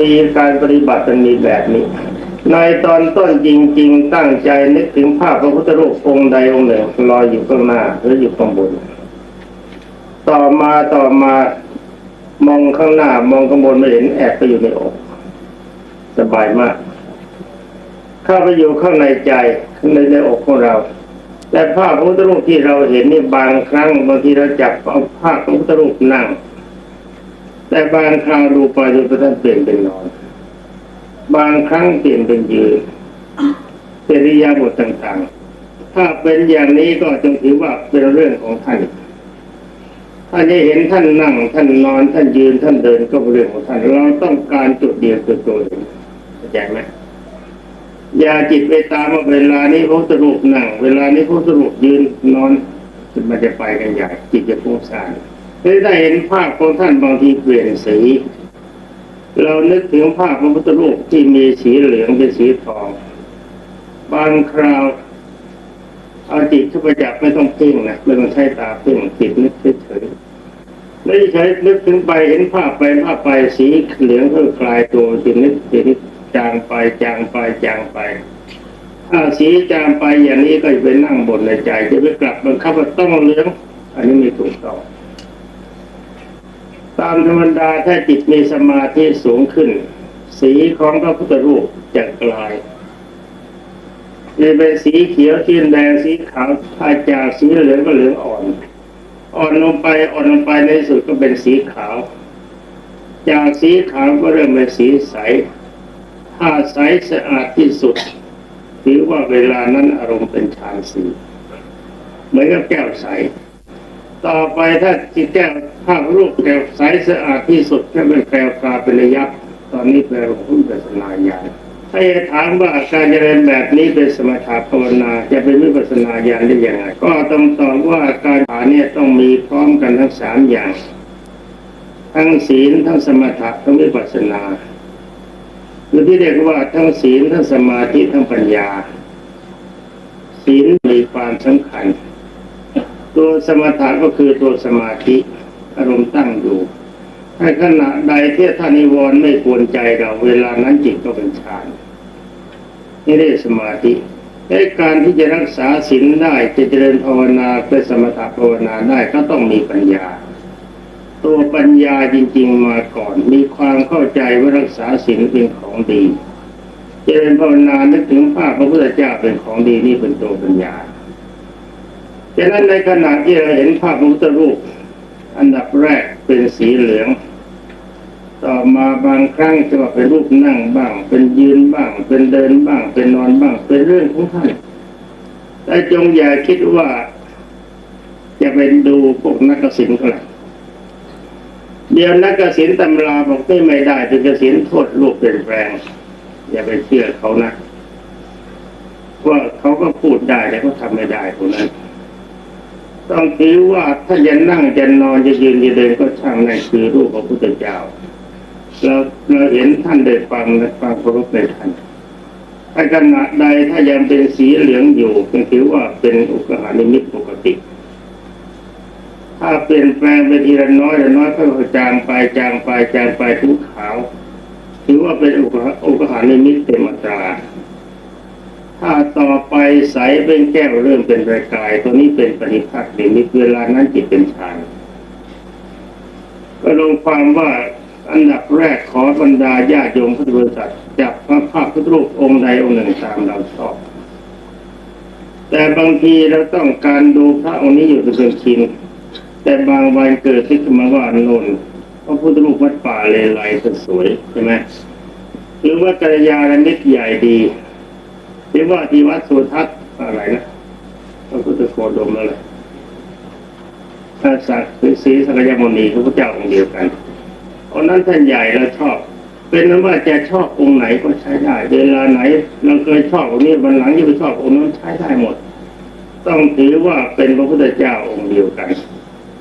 มีการปฏิบัติมันมีแบบนี้ ในตอนต้นจริง ๆ ตั้งใจนึกถึงภาพพระพุทธรูปองค์ใดองค์หนึ่งลอยอยู่ข้างหน้าหรืออยู่ข้างบน ต่อมาต่อมามองข้างหน้ามองข้างบนไม่เห็นแอบไปอยู่ในอกสบายมาก เข้าไปอยู่ข้างในใจข้างในในอกของเรา แต่ภาพพระพุทธรูปที่เราเห็นนี่บางครั้งบางทีเราจับเอาภาพพระพุทธรูปนั่ง แต่บางคราวดูไปดูไปท่านเปลี่ยนเป็นนอน บางครั้งเปลี่ยนเป็นยืนเป็นริยาบทต่างๆ ถ้าเป็นอย่างนี้ก็จงถือว่าเป็นเรื่องของท่านถ้าจะเห็นท่านนั่ง ท่านนอน ท่านยืน ท่านเดินก็เป็นเรื่องของท่าน เราต้องการจุดเดียวคือตัวเองเข้าใจไหมอย่าจิตไปตามว่าเวลานี้พระพุทธรูปนั่ง เวลานี้พระพุทธรูปยืนนอนมันจะไปกันใหญ่จิตจะฟุ้งซ่าน ไม่ได้เห็นภาพของท่านบางทีเปลี่ยนสี เรานึกถึงภาพพระพุทธรูปที่มีสีเหลืองเป็นสีทอง บางคราวเอาจิตเข้าไปจับไม่ต้องเพ่งนะไม่ต้องใช้ตาเพ่งจิตนึกเฉยๆไม่ใช้นึกถึงไปเห็นภาพไปภาพไปสีเหลืองก็คลายตัวจิตนึกจิตนึกจางไปจางไปจางไปถ้าสีจางไปอย่างนี้ก็จะไปนั่งบนในใจ จะไปกลับบังคับว่าต้องเหลือง อันนี้ไม่ถูกต้อง ตามธรรมดาถ้าจิตมีสมาธิสูงขึ้น สีของพระพุทธรูปจะกลายจะเป็นสีเขียวสีแดงสีขาวถ้าจากสีเหลืองก็เหลืองอ่อน อ่อนลงไปอ่อนลงไปในสุดก็เป็นสีขาว จากสีขาวก็เริ่มเป็นสีใส ถ้าใสสะอาดที่สุดถือว่าเวลานั้นอารมณ์เป็นฌานสีเหมือนกับแก้วใส ต่อไปถ้าจิตแก้วภาพรูปแก้วใสสะอาดที่สุดก็เป็นแก้วตาเป็นระยับตอนนี้เป็นรูปเป็นสนายานถ้าจะถามว่าการเจริญแบบนี้เป็นสมถะภาวนาจะเป็นวิปัสสนาญาณได้ยังไงก็ต้องตอบว่าการฐานเนี่ยต้องมีพร้อมกันทั้งสามอย่าง ทั้งศีลทั้งสมถะทั้งวิปัสสนาหรือที่เรียกว่าทั้งศีลทั้งสมาธิทั้งปัญญา ศีลมีความสำคัญ ตัวสมถะก็คือตัวสมาธิอารมณ์ตั้งอยู่ถ้าขณะใดที่ท่านิวรณ์ไม่ควรใจเราเวลานั้นจิตก็เป็นฌานนี่เรียกสมาธิในการที่จะรักษาศีลได้จะเจริญภาวนาเป็นสมถะภาวนาได้ก็ต้องมีปัญญา ตัวปัญญาจริง ๆ มาก่อน มีความเข้าใจว่ารักษาศีลเป็นของดี เจริญภาวนานึกถึงภาพพระพุทธเจ้าเป็นของดีนี่เป็นตัวปัญญา ฉะนั้นในขณะที่เราเห็นภาพพระพุทธรูป อันดับแรกเป็นสีเหลือง ต่อมาบางครั้งจะว่าเป็นรูปนั่งบ้าง เป็นยืนบ้าง เป็นเดินบ้าง เป็นนอนบ้าง เป็นเรื่องของท่านแต่จงอย่าคิดว่า จะเป็นดูพวกนักศิลป์เท่าไหร่เดี๋ยวนักศิลป์ตำราบอกไม่ไม่ได้เป็นกศิลป์โทษรูปเปลี่ยนแปลง อย่าไปเชื่อเขานะว่าเขาก็พูดได้แต่เขาทำไม่ได้ตรงนั้น ต้องถือว่าถ้าจะนั่งจะนอนจะยืนจะเดินก็ช่างนั่นคือรูปพระพุทธเจ้าเราเราเห็นท่านได้ฟังและฟังเคารพในท่านถ้าขณะใดถ้ายังเป็นสีเหลืองอยู่ก็ถือว่าเป็นอุกหานิมิตปกติถ้าเปลี่ยนแปลงไปทีละน้อยละน้อยก็จางไปจางไปจางไปทุกขาว ถือว่าเป็นอุกหาอุกหานิมิตเต็มอัตรา ถ้าต่อไปใสเป็นแก้วเริ่มเป็นประกาย ตัวนี้เป็นปณิพักษ์นิมิตเวลานั้นจิตเป็นฌานก็ลงความว่าอันดับแรกขอบรรดาญาโยมพุทธบริษัทจับพระภาพพุทธรูปองค์ใดองค์หนึ่งตามเราชอบ แต่บางทีเราต้องการดูพระองค์นี้อยู่เป็นชินแต่บางวันเกิดขึ้นมาว่านนพระพุทธรูปวัดป่าเลไลสวยใช่ไหมหรือว่ากัลยาณมิตรใหญ่ดี หรือว่าที่วัดสุทัศน์อะไรนะพระพุทธโคดมอะไรพระสักดิ์ศรีสักยมุนีพระพุทธเจ้าองค์เดียวกันเองค์นั้นท่านใหญ่เราชอบ เป็นนั้นว่าจะชอบองค์ไหนก็ใช้ได้ เวลาไหน เราเคยชอบองค์นี้วันหลังจะไปชอบองค์นั้นใช้ได้หมด ต้องถือว่าเป็นพระพุทธเจ้าองค์เดียวกัน